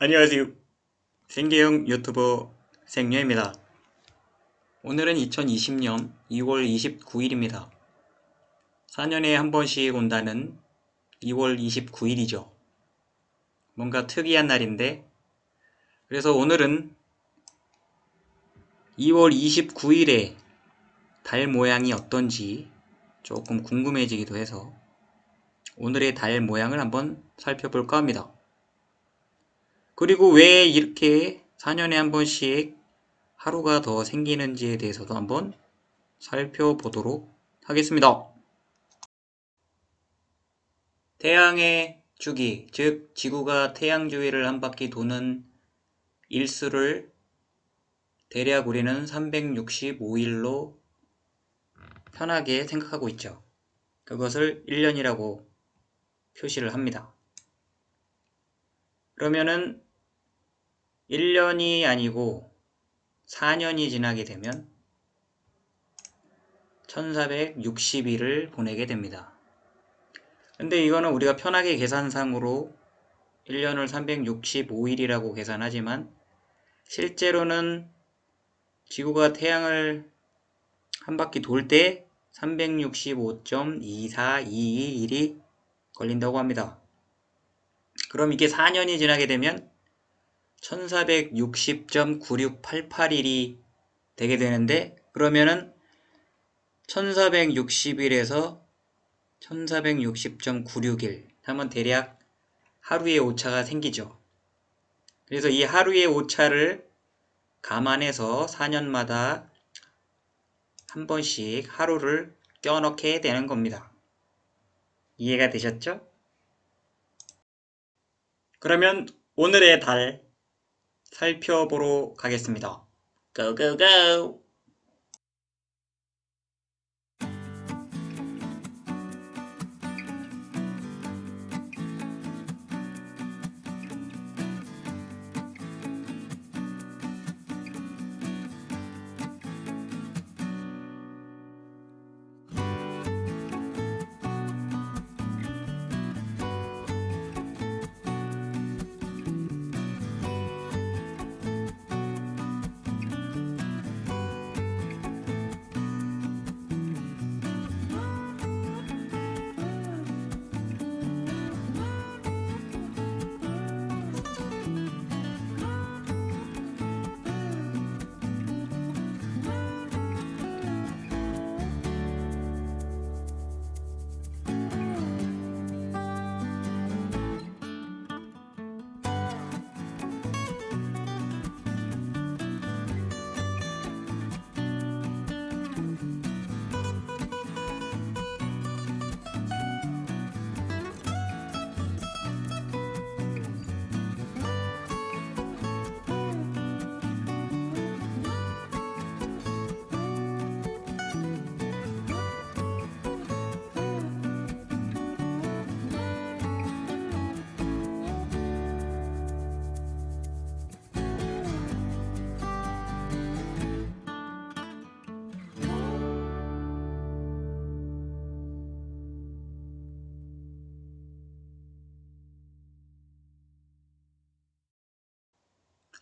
안녕하세요. 생계형 유튜버 생녀입니다. 오늘은 2020년 2월 29일입니다. 4년에 한 번씩 온다는 2월 29일이죠. 뭔가 특이한 날인데, 그래서 오늘은 2월 29일에 달 모양이 어떤지 조금 궁금해지기도 해서 오늘의 달 모양을 한번 살펴볼까 합니다. 그리고 왜 이렇게 4년에 한 번씩 하루가 더 생기는지에 대해서도 한번 살펴보도록 하겠습니다. 태양의 주기, 즉 지구가 태양 주위를 한 바퀴 도는 일수를 대략 우리는 365일로 편하게 생각하고 있죠. 그것을 1년이라고 표시를 합니다. 그러면은 1년이 아니고 4년이 지나게 되면 1460일을 보내게 됩니다. 근데 이거는 우리가 편하게 계산상으로 1년을 365일이라고 계산하지만 실제로는 지구가 태양을 한 바퀴 돌 때 365.2422일이 걸린다고 합니다. 그럼 이게 4년이 지나게 되면 1460.9688일이 되게 되는데 그러면은 1460일에서 1460.96일 하면 대략 하루의 오차가 생기죠. 그래서 이 하루의 오차를 감안해서 4년마다 한 번씩 하루를 껴넣게 되는 겁니다. 이해가 되셨죠? 그러면 오늘의 달 살펴보러 가겠습니다. 고고고!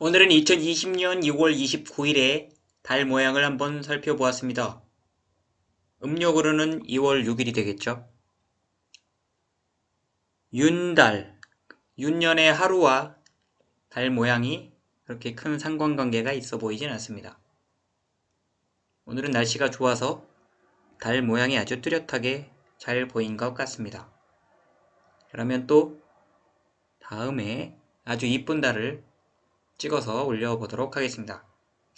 오늘은 2020년 6월 29일에 달 모양을 한번 살펴보았습니다. 음력으로는 2월 6일이 되겠죠. 윤달, 윤년의 하루와 달 모양이 그렇게 큰 상관관계가 있어 보이진 않습니다. 오늘은 날씨가 좋아서 달 모양이 아주 뚜렷하게 잘 보인 것 같습니다. 그러면 또 다음에 아주 이쁜 달을 찍어서 올려보도록 하겠습니다.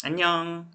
안녕!